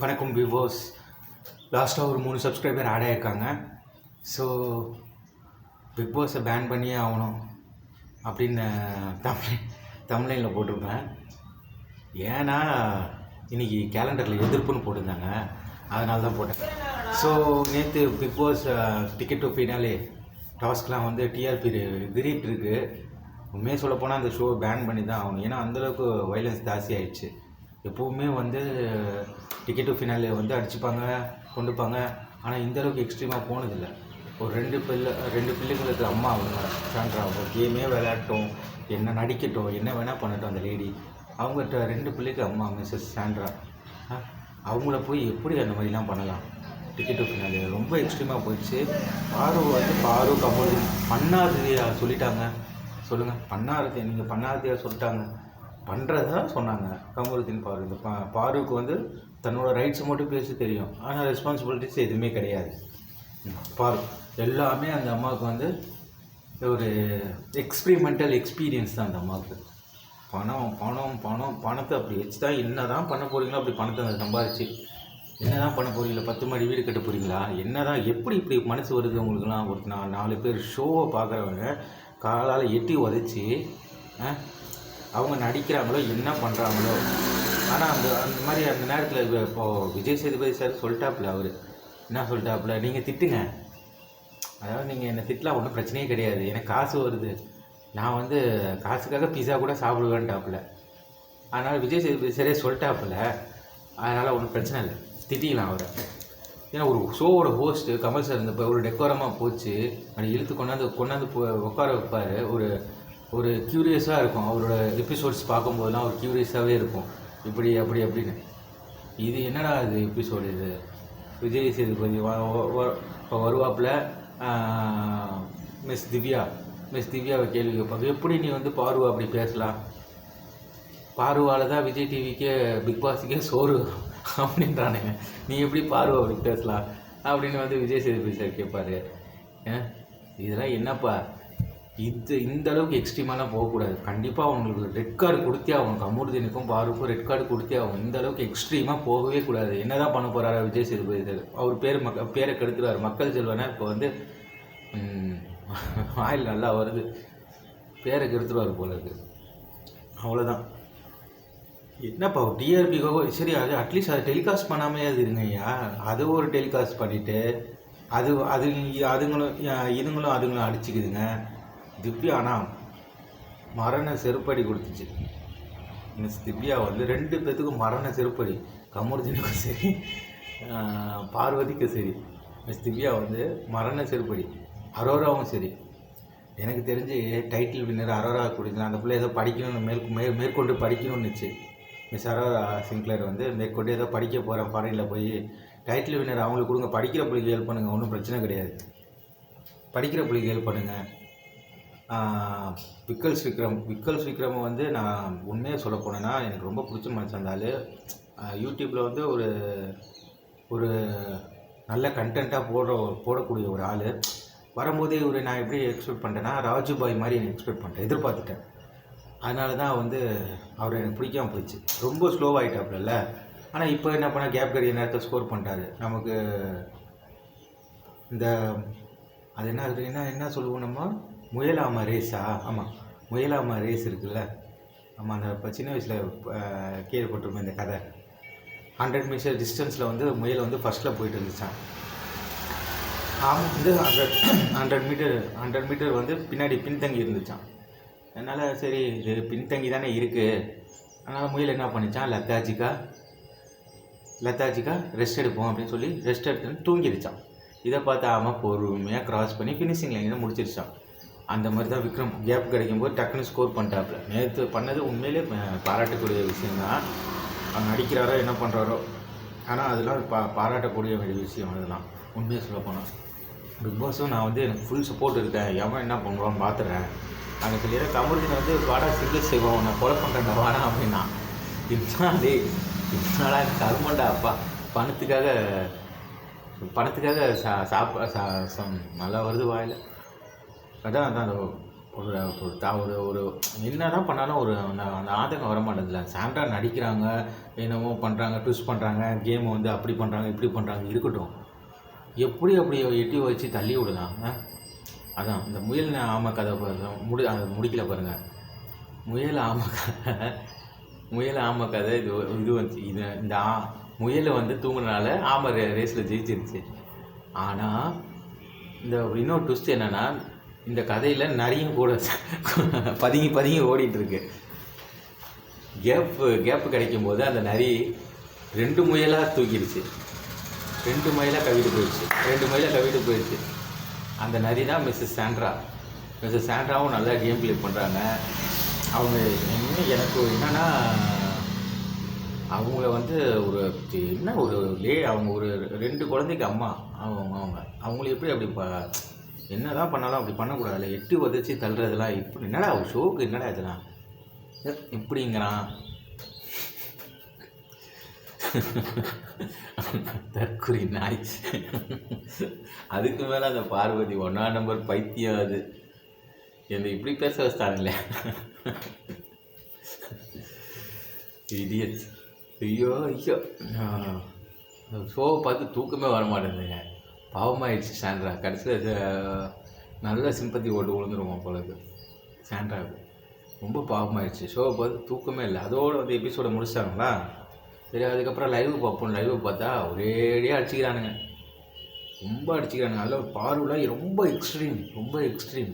வணக்கம் விவோஸ் லாஸ்ட்டாக ஒரு மூணு சப்ஸ்கிரைபர் ஆட் ஆயிருக்காங்க. ஸோ பிக் பாஸை பேன் பண்ணியே ஆகணும் அப்படின்னு தமிழ் தமிழ்லைனில் போட்டிருப்பேன். ஏன்னா இன்னைக்கு கேலண்டரில் எதிர்ப்புன்னு போட்டிருந்தாங்க. அதனால தான் போட்டேன் ஸோ நேற்று big boss ticket to finale டாஸ்க்லாம் வந்து டிஆர்பி கிரீட் இருக்குது உண்மையாக சொல்ல போனால் அந்த ஷோ பேன் பண்ணி தான் ஆகணும். ஏன்னா அந்தளவுக்கு வைலன்ஸ் ஜாஸ்தி ஆகிடுச்சு எப்போவுமே வந்து டிக்கெட் டு ஃபினாலே வந்து அடிச்சுப்பாங்க கொண்டுப்பாங்க. ஆனால் இந்தளவுக்கு எக்ஸ்ட்ரீமாக போனதில்லை. ஒரு ரெண்டு பிள்ளை ரெண்டு பிள்ளைங்களுக்கு அம்மா அவங்க சாண்ட்ரா அவங்க கேமே விளையாட்டும் என்ன நடிக்கட்டும் என்ன வேணால் பண்ணட்டும் அந்த லேடி அவங்ககிட்ட ரெண்டு பிள்ளைக்கு அம்மா மிஸ்ஸஸ் சாண்ட்ரா. அவங்கள போய் எப்படி அந்த மாதிரிலாம் பண்ணலாம்? டிக்கெட் ஃபினாலே ரொம்ப எக்ஸ்ட்ரீமாக போயிடுச்சு. பாரு வந்து பாரு கமல். பண்ணாததையா சொல்லிட்டாங்க. சொல்லுங்கள் பண்ணாததை நீங்கள் பண்ணாததையா சொல்லிட்டாங்க. பண்ணுறதா சொன்னாங்க. கமருதீன் பாரு. இந்த பா பாருக்கு வந்து தன்னோட ரைட்ஸை மட்டும் பேச தெரியும். ஆனால் ரெஸ்பான்சிபிலிட்டிஸ் எதுவுமே கிடையாது. பாரு எல்லாமே அந்த அம்மாவுக்கு வந்து ஒரு எக்ஸ்பிரிமெண்டல் எக்ஸ்பீரியன்ஸ் தான் அந்த அம்மாவுக்கு. பணம் பணம் பணம் பணத்தை அப்படி வச்சு தான் என்ன தான் பண்ண போகிறீங்களோ அப்படி பணத்தை அதை சம்பாதிச்சு என்ன தான் பண்ண போகிறீங்களா பத்து மாடி வீடு கட்ட போகிறீங்களா என்ன தான் எப்படி இப்படி மனசு வருது உங்களுக்குலாம் ஒரு நாலு பேர் ஷோவை பார்க்குறவங்க காலால் எட்டி உதச்சி ஆ, அவங்க நடிக்கிறாங்களோ என்ன பண்ணுறாங்களோ ஆனால் அந்த அந்த மாதிரி அந்த நேரத்தில் இப்போது விஜய் சேதுபதி சார் சொல்லிட்டாப்புல அவர். என்ன சொல்லிட்டாப்புல? நீங்கள் திட்டுங்க. அதாவது நீங்கள் என்னை திட்டலாம் ஒன்றும் பிரச்சனையே கிடையாது. எனக்கு காசு வருது. நான் வந்து காசுக்காக பிஸா கூட சாப்பிடுவேன்ட்டாப்புல. அதனால் விஜய் சேதுபதி சரியா சொல்லிட்டாப்புல. அதனால் ஒன்றும் பிரச்சனை இல்லை. திட்டிக்கலாம் அவரை. ஏன்னா ஒரு ஷோவோட ஹோஸ்ட்டு கமல் சார் இந்த ஒரு டெக்கோரமாக போச்சு. அப்படி இழுத்து கொண்டாந்து கொண்டாந்து போ- உட்கார வைப்பார். ஒரு ஒரு க்யூரியஸாக இருக்கும். அவரோட எபிசோட்ஸ் பார்க்கும்போதெல்லாம் ஒரு க்யூரியஸாகவே இருக்கும். இப்படி அப்படி அப்படின்னு. இது என்னடா இது எபிசோடு இது? விஜய் சேதுபதி இப்போ வருவாப்புல மிஸ் திவ்யா. மிஸ் திவ்யாவை கேள்வி கேட்பாங்க. எப்படி நீ வந்து பார்வா அப்படி பேசலாம்? பார்வால தான் விஜய் டிவிக்கே பிக் பாஸுக்கே சோறு அப்படின்றானுங்க நீ எப்படி பார்வை அப்படி பேசலாம்? அப்படின்னு வந்து விஜய் சேதுபதி சார் கேட்பாரு. இதெல்லாம் என்னப்பா? இது இந்த அளவுக்கு எக்ஸ்ட்ரீமாலாம் போகக்கூடாது கண்டிப்பாக அவங்களுக்கு ரெட் கார்டு கொடுத்தே ஆகணும். கமருதீனுக்கும் பாருக்கும் ரெட் கார்டு கொடுத்தே ஆகும் இந்த அளவுக்கு எக்ஸ்ட்ரீமாக போகவே கூடாது. என்னதான் பண்ண போகிறாரு விஜய் சேதுபதி? சார் அவர் பேர் மக்க பேரை கெடுத்துருவார். மக்கள் செல்வனா இப்போ வந்து ஆயில் நல்லா வருது. பேரை கெடுத்துருவார் போல இருக்கு. அவ்வளோதான் என்னப்பா டிஆர்பிக்காக சரி அது அட்லீஸ்ட் அதை டெலிகாஸ்ட் பண்ணாமையே அது இருங்கய்யா அது ஒரு டெலிகாஸ்ட் பண்ணிவிட்டு அது அது அதுங்களும் இதுங்களும் அதுங்களும் அடிச்சுக்குதுங்க. திவ்யா மரண செருப்படி கொடுத்துச்சு. மிஸ் திவ்யா வந்து ரெண்டு பேத்துக்கும் மரண செருப்படி கமருதீனுக்கும் சரி பார்வதிக்கும் சரி மிஸ் திவ்யா வந்து மரண செருப்படி அரோராவும் சரி. எனக்கு தெரிஞ்சு டைட்டில் வின்னர் அரோரா கொடுக்கலாம் அந்த பிள்ளை ஏதோ படிக்கணும்னு மேல் மே மேற்கொண்டு படிக்கணும்னுச்சு. மிஸ் அரோரா சிங்க்லர் வந்து மேற்கொண்டு ஏதோ படிக்க போகிறேன் ஃபாரினில் போய் டைட்டில் வின்னர் அவங்களுக்கு கொடுங்க படிக்கிற பிள்ளைக்கு ஹெல்ப் பண்ணுங்கள் ஒன்றும் பிரச்சனை கிடையாது. படிக்கிற பிள்ளைக்கு ஹெல்ப் பண்ணுங்கள் விக்கல்ஸ் விக்ரம் விக்கல்ஸ் விக்ரம் வந்து நான் உண்மையாக சொல்ல போனேன்னா எனக்கு ரொம்ப பிடிச்ச மனுஷன் அந்த யூடியூப்பில் வந்து ஒரு ஒரு நல்ல கண்டென்ட்டாக போடுற போடக்கூடிய ஒரு ஆள். வரும்போதே இவர் நான் எப்படி எக்ஸ்பெக்ட் பண்ணிட்டேன்னா ராஜுபாய் மாதிரி எக்ஸ்பெக்ட் பண்ணிட்டேன் எதிர்பார்த்துட்டேன். அதனால தான் வந்து அவர் எனக்கு பிடிக்காம போயிடுச்சு ரொம்ப ஸ்லோவாகிட்டாப்புல ஆனால் இப்போ என்ன பண்ணால் கேப் கரிய நேரத்தை ஸ்கோர் பண்ணிட்டாரு. நமக்கு இந்த அது என்ன அது என்ன என்ன சொல்லுவோம் நம்ம? முயலாமா ரேஸா? ஆமாம் முயலாமா ரேஸ் இருக்குல்ல? ஆமாம் அந்த இப்போ சின்ன வயசில் கேள்விப்பட்டிருப்போம் இந்த கதை. ஹண்ட்ரட் மீட்டர் டிஸ்டன்ஸில் வந்து முயல் வந்து ஃபஸ்ட்டில் போயிட்டு இருந்துச்சான் ஆமாம் வந்து hundred hundred metre hundred metre வந்து பின்னாடி பின்தங்கி இருந்துச்சான் அதனால் சரி இது பின்தங்கி தானே இருக்குது அதனால் முயல் என்ன பண்ணிச்சான் லத்தாஜிக்கா லத்தாஜிக்கா ரெஸ்ட் எடுப்போம் அப்படின்னு சொல்லி ரெஸ்ட் எடுத்துன்னு தூங்கிடுச்சான் இதை பார்த்து ஆமாம் பொறுமையாக க்ராஸ் பண்ணி ஃபினிஷிங் லைனில் முடிச்சிருச்சான் அந்த மாதிரி தான் விக்ரம் கேப் கிடைக்கும்போது டக்குன்னு ஸ்கோர் பண்ணிட்டாப்புல. நேற்று பண்ணது உண்மையிலே பாராட்டக்கூடிய பாராட்டக்கூடிய விஷயம்தான். அவங்க நடிக்கிறாரோ என்ன பண்ணுறாரோ ஆனால் அதெல்லாம் பா பாராட்டக்கூடிய வேண்டிய விஷயம் அதெல்லாம் உண்மையாக சொல்ல போனால் பிக் பாஸும் நான் வந்து எனக்கு ஃபுல் சப்போர்ட் இருக்கேன் எவன் என்ன பண்ணுவான்னு பார்த்துறேன் அங்கே சொல்லிடுற கமருதீன் வந்து வாடா சிங்கிள் செய்வோம் நான் கொலை பண்ணுறேன் வாடா அப்படின்னா. இதுதான் டேய் இதனால கருமண்டா அப்பா. பணத்துக்காக பணத்துக்காக சா சாப்பா சா சம் நல்லா வருது வாயில். அதான் அதான் அந்த ஒரு ஒரு த- ஒரு ஒரு என்ன தான் பண்ணாலும் ஒரு அந்த அந்த ஆதங்கம் வர மாட்டேங்குதுல சாண்டா நடிக்கிறாங்க என்னமோ பண்ணுறாங்க ட்விஸ்ட் பண்ணுறாங்க கேமை வந்து அப்படி பண்ணுறாங்க இப்படி பண்ணுறாங்க இருக்கட்டும். எப்படி அப்படி எட்டி வச்சு தள்ளி விடலாம் அதான் இந்த முயல் ஆமை கதை முடி அது முடிக்கல பாருங்கள் முயல் ஆமை கதை முயல் ஆமை கதை இது இது வந்து இது இந்த ஆ முயலை வந்து தூங்குனனால ஆமை ரே ரேஸில் ஜெயிச்சிருச்சு. ஆனால் இந்த இன்னொரு ட்விஸ்ட் என்னென்னா இந்த கதையில் நிறைய கூட பதுங்கி பதுங்கி ஓடிட்டுருக்கு. கேப்பு கேப்பு கிடைக்கும் போது அந்த நரி ரெண்டு முயலாக தூக்கிடுச்சு. ரெண்டு முயலாக கவிட்டு போயிடுச்சு. ரெண்டு முயலாக கவிட்டு போயிடுச்சு. அந்த நரி தான் மிஸ்ஸஸ் சாண்ட்ரா. மிஸ்ஸஸ் சாண்ட்ராவும் நல்லா கேம் ப்ளே பண்ணுறாங்க அவங்க என்ன எனக்கு என்னன்னா அவங்கள வந்து ஒரு என்ன ஒரு லே அவங்க ஒரு ரெண்டு குழந்தைக்கு அம்மா. அவங்க அவங்க. அவங்கள எப்படி அப்படி என்னதான் பண்ணாலும் அப்படி பண்ணக்கூடாது. இல்லை எட்டு உதச்சி தள்ளுறதுலாம் இப்படி. என்னடா ஒரு ஷோக்கு? என்னடா இதெல்லாம்? இப்படிங்கிறான். தற்குறி நாய் அதுக்கு மேலே அந்த பார்வதி ஒன்றா நம்பர் பைத்தியம் அது. என்னை இப்படி பேச வச்சிட்டாங்களே இடியட்ஸ் ஐயோ ஐயோ. ஷோவை பார்த்து தூக்கமே வர மாட்டேங்குதுங்க பாவமாயிடுச்சு சாண்ட்ரா. கடைசியில் நல்ல சிம்பத்தி ஓட்டு விழுந்துருவோம் போலக்கு சாண்ட்ராவுக்கு. ரொம்ப பாவமாயிடுச்சு. ஷோவை பார்த்து தூக்கமே இல்லை. அதோடு வந்து எபிசோடை முடிச்சிட்டாங்களா? சரி அதுக்கப்புறம் லைவ் பார்ப்போம். லைவ் பார்த்தா ஒரேடியாக அடிச்சுக்கிறானுங்க. ரொம்ப அடிச்சுக்கிறானுங்க. அதில் பார்வலாக ரொம்ப எக்ஸ்ட்ரீம் ரொம்ப எக்ஸ்ட்ரீம்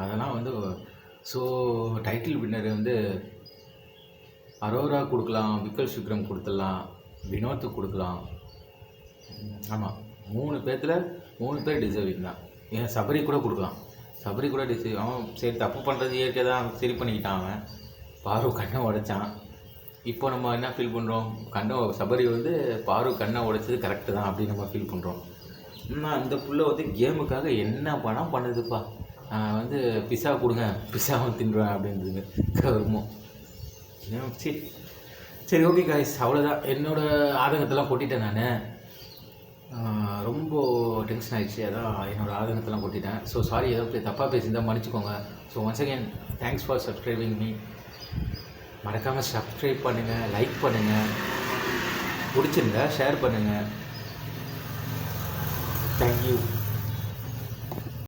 அதெல்லாம் வந்து ஸோ டைட்டில் வின்னர் வந்து அரோரா கொடுக்கலாம் விக்கல் சுக்ரம் கொடுத்துடலாம் வினோத்துக்கு கொடுக்கலாம். ஆமாம் மூணு பேர்த்தில் மூணு பேர் டிசர்விங் தான். ஏன் சபரி கூட கொடுக்கலாம். சபரி கூட டிசர்வ் அவன் சரி தப்பு பண்ணுறது இயற்கை தான் சரி பண்ணிக்கிட்டான் அவன். பாரு கண்ணை உடைச்சான். இப்போ நம்ம என்ன ஃபீல் பண்ணுறோம் கண்ணை சபரி வந்து பாரு கண்ணை உடைச்சது கரெக்டு தான் அப்படின்னு நம்ம ஃபீல் பண்ணுறோம் ஆனால் அந்த புள்ள வந்து கேமுக்காக என்ன பணம் பண்ணுதுப்பா? நான் வந்து பிஸா கொடுங்க பிஸாவும் தின்றுவேன் அப்படின்றது கருமம். சரி சரி ஓகே காய்ஸ் அவ்வளோதான் என்னோட ஆதங்கத்தெல்லாம் கொட்டிட்டேன் நான். ரொம்ப டென்ஷன் ஆயிடுச்சு. அதான் என்னோடய ஆதங்கத்தெல்லாம் கொட்டிட்டேன். ஸோ சாரி ஏதோ தப்பாக பேசியிருந்தால் மன்னிச்சுக்கோங்க. So once again thanks for subscribing me மறக்காமல் சப்ஸ்கிரைப் பண்ணுங்கள் லைக் பண்ணுங்கள் பிடிச்சிருந்தா ஷேர் பண்ணுங்கள் தேங்க்யூ